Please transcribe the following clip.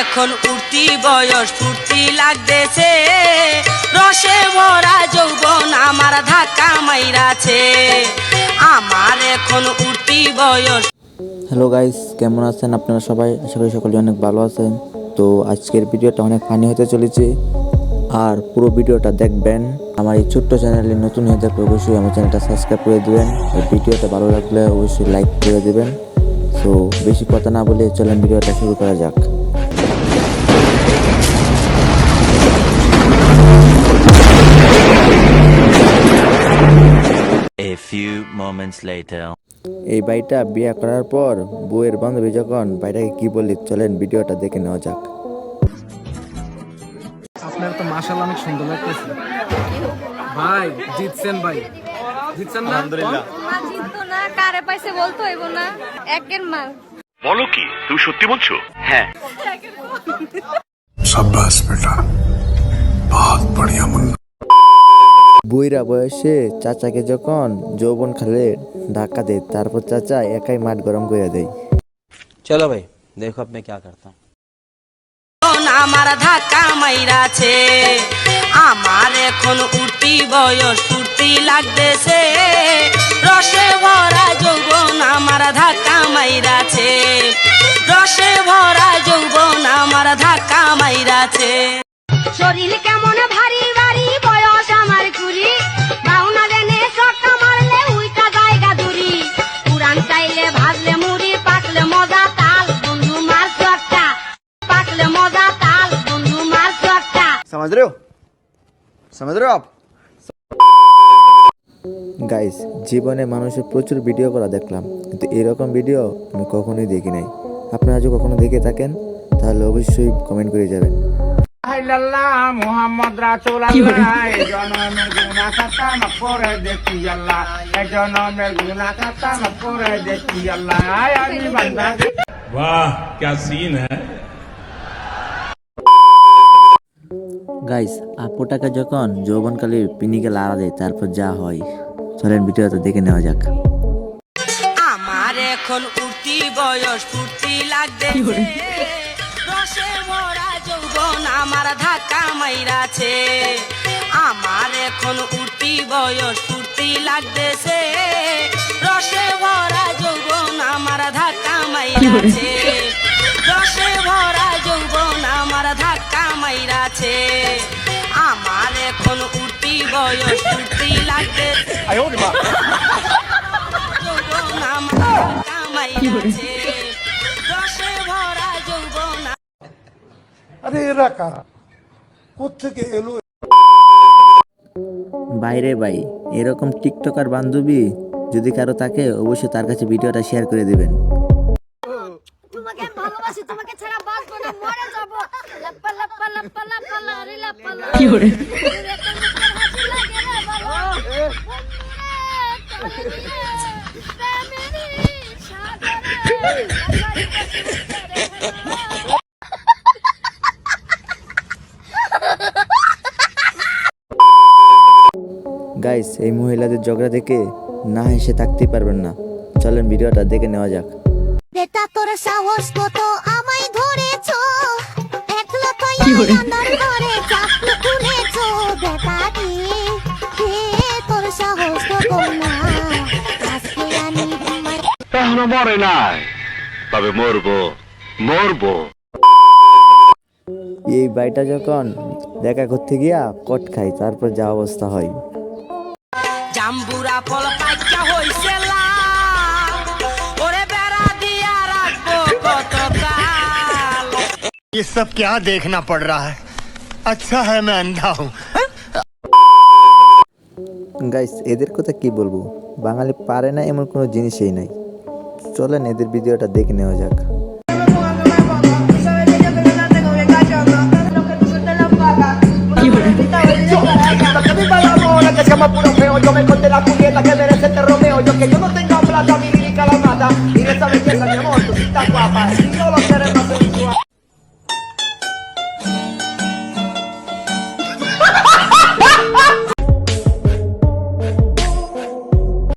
এখন উঠতি বয়স, ফুর্তি লাগতেছে। রসে ভরা যৌবন আমার ধাক্কা মাইরাছে। আমার এখন উঠতি বয়স। হ্যালো গাইস কেমন আছেন আপনারা সবাই? আশা করি সকলে অনেক ভালো আছেন। তো আজকের ভিডিওটা অনেক ফানি হতে চলেছে। আর পুরো ভিডিওটা দেখবেন। আমার এই ছোট্ট চ্যানেলে নতুন হয়ে থাকলে অবশ্যই আমার চ্যানেলটা সাবস্ক্রাইব করে দেবেন। আর ভিডিওটা ভালো লাগলে অবশ্যই লাইক করে দেবেন। তো বেশি কথা না বলে চলেন ভিডিওটা শুরু করা যাক। few moments later. এই বাইটা বিয়া করার পর বউয়ের বান্ধবী যখন বাইটাকে কি বলি চলেন ভিডিওটা দেখে নেওয়া যাক। আপনার তো মাশাআল্লাহ অনেক সুন্দর লাগতেছে। ভাই জিতছেন ভাই। জিতছেন না? আলহামদুলিল্লাহ। জিততো না কারে পাইছে বলতো হইব না। একের মাল বলো কি তুমি সত্যি বলছো? হ্যাঁ। সাব্বাস বেটা বহুত বড়িয়া মুন্না। বুইরা বয়সে চাচাকে যখন যৌবন খালে ধাক্কা দেয় তারপর চাচা একাই মাঠ গরম করে দেয়। চলো ভাই দেখো আপনি ক্যা করতাম। আমার ধাক্কা মাইরাছে আমার এখন উঠতি বয়স ফুর্তি লাগতেছে। রসে ভরা যৌবন আমার ধাক্কা মাইরাছে। রসে ভরা যৌবন আমার ধাক্কা মাইরাছে। শরীর কেমন ভারী समझ रहे हो समझ रहे हो आप গাইস জীবনে মানুষের প্রচুর ভিডিও করা দেখলাম কিন্তু এরকম ভিডিও আমি কখনোই দেখি নাই আপনারা যদি কখনো দেখে থাকেন তাহলে অবশ্যই কমেন্ট করে যাবেন মোহাম্মদ রাসূলুল্লাহ এই জনমের গুনাহ খাতা মাফ করে দেখি আল্লাহ এই জনমের গুনাহ খাতা মাফ করে দেখি আল্লাহ আয় আমি বান্দা वाह গাইস আপুটাকে যখন যৌবনকালে পিনিকে লাড়া দেয় তারপর যা হয় চলেন ভিডিওটা দেখে নেওয়া যাক। আমার এখন উঠতি বয়স ফুর্তি লাগতেছে রসে ভরা যৌবন আমার ধাক্কা মাইরাছে। আমার এখন উঠতি বয়স ফুর্তি লাগতেছে রসে ভরা যৌবন আমার ধাক্কা মাইরাছে। কোথেকে এলো? বাইরে ভাই এরকম টিকটকার বান্ধবী যদি কারও থাকে অবশ্যই তার কাছে ভিডিওটা শেয়ার করে দিবেন। তোমাকে ভালোবাসি তোমাকে ছাড়া না মরে যাব। লাপ্পা লাপ্পা লাপ্পা লাপ্পা লাপ্পা কি গাইস এই মহিলাদের ঝগড়া দেখে না হেসে থাকতেই পারবেন না। চলেন ভিডিওটা দেখে নেওয়া যাক। বেটা তোর সাহস কত আমায় ধরেছো? একলা তো এখনো মরে নাই তবে মরবো মরবো এই বাড়িটা যখন দেখা করতে গিয়া কট খাই তারপর যা অবস্থা হয় জাম্বুরা ফল পাইকা হইছে লাল। ওরে বেড়া দিয়া রাখবো কতকাল ये सब क्या देखना पड़ रहा है अच्छा है मैं अंधा हूँ গাইস এদের কথা কি বলবো বাঙালি পারে না এমন কোনো জিনিসই নাই চলেন এদের ভিডিওটা দেখে নেওয়া যাক que yo no